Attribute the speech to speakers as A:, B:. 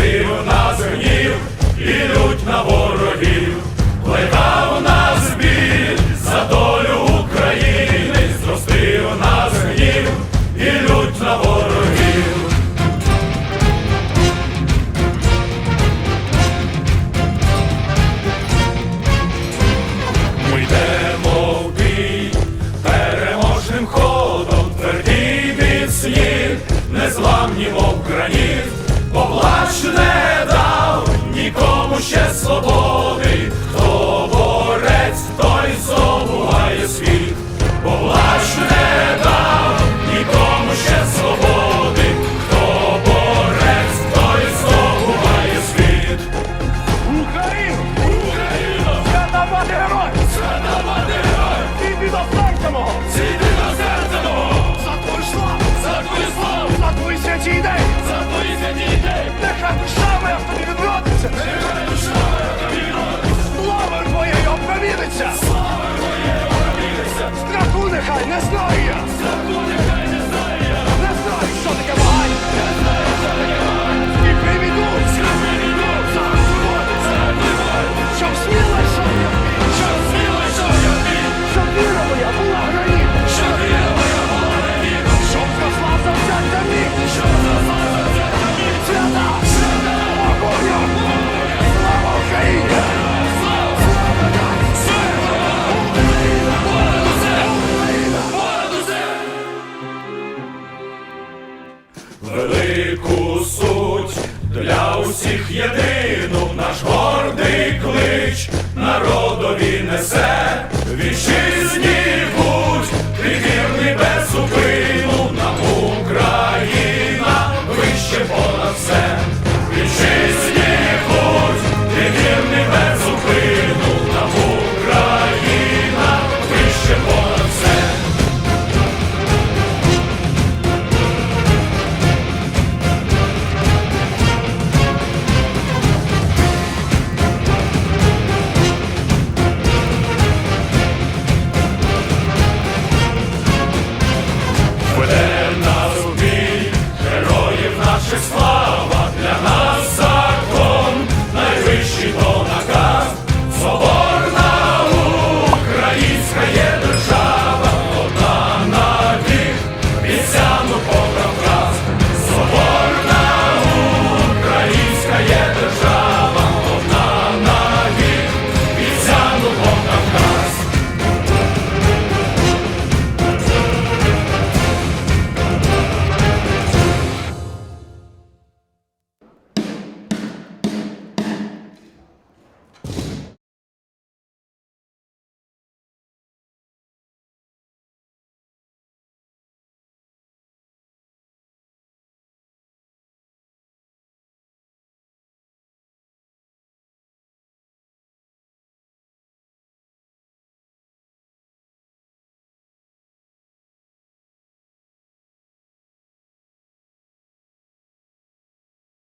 A: Диво нас гнів і на ворогів, плета у нас біль за долю України, зростив нас гнів і на ворогів. Ми йдемо переможним ходом, твердій від слів, незламні мов гранів. Rush to them. Усіх єдину наш Just